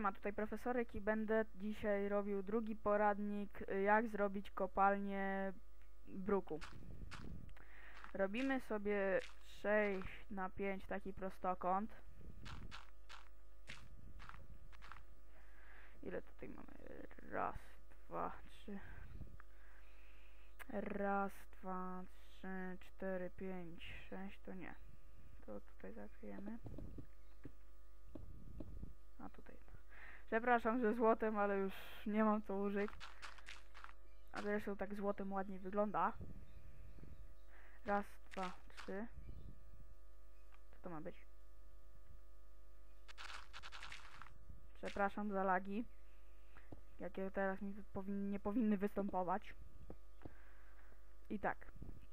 Ma tutaj profesorek i będę dzisiaj robił drugi poradnik, y, jak zrobić kopalnię bruku. Robimy sobie 6 na 5 taki prostokąt. Ile tutaj mamy? Raz, dwa, trzy. Raz, dwa, trzy, cztery, pięć, sześć, to nie. To tutaj zakryjemy. A tutaj. Przepraszam, że złotem, ale już nie mam co użyć. A zresztą tak złotem ładnie wygląda. Raz, dwa, trzy. Co to ma być? Przepraszam za lagi. Jakie teraz mi powin nie powinny występować. I tak.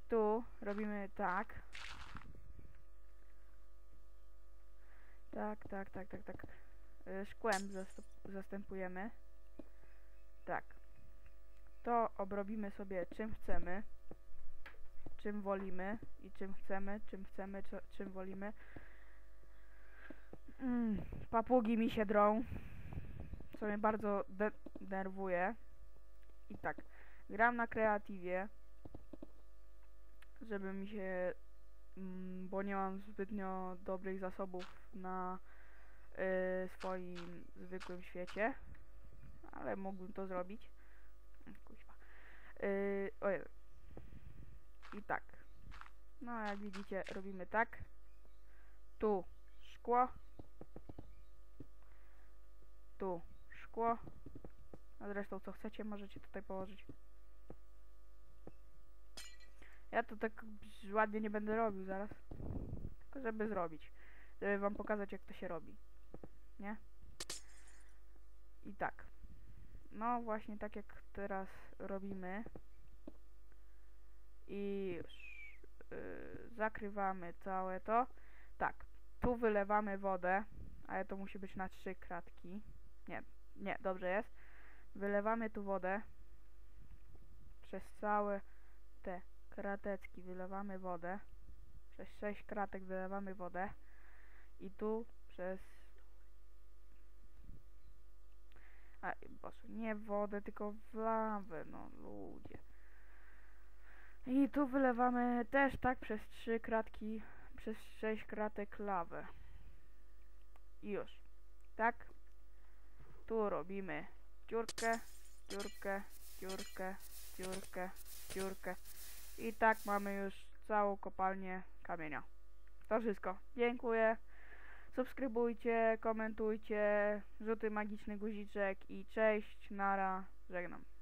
Tu robimy tak. Tak, tak, tak, tak, tak. Y, Szkłem zastępujemy. Tak. To obrobimy sobie czym chcemy. Czym wolimy i czym chcemy, czym chcemy, czym wolimy. Mm, papugi mi się drą. Co mnie bardzo de- denerwuje. I tak. Gram na kreatywie. Żeby mi się... Mm, bo nie mam zbytnio dobrych zasobów na y, swoim zwykłym świecie. Ale mógłbym to zrobić. Kuźwa. Yy, ojej. I tak. No jak widzicie robimy tak. Tu szkło. Tu szkło. A zresztą co chcecie możecie tutaj położyć. Ja to tak ładnie nie będę robił zaraz. Tylko żeby zrobić. Żeby wam pokazać jak to się robi. Nie? I tak. No właśnie tak jak teraz robimy. I yy, zakrywamy całe to. Tak. Tu wylewamy wodę. Ale to musi być na trzy kratki. Nie, nie, dobrze jest. Wylewamy tu wodę. Przez całe te krateczki wylewamy wodę. Przez sześć kratek wylewamy wodę. I tu przez... A, boże, nie wodę, tylko w lawę, no ludzie. I tu wylewamy też tak przez trzy kratki, przez sześć kratek lawę. I już. Tak. Tu robimy dziurkę, dziurkę, dziurkę, dziurkę, dziurkę. I tak mamy już całą kopalnię kamienia. To wszystko. Dziękuję. Subskrybujcie, komentujcie, rzuty magiczny guziczek i cześć, nara, żegnam.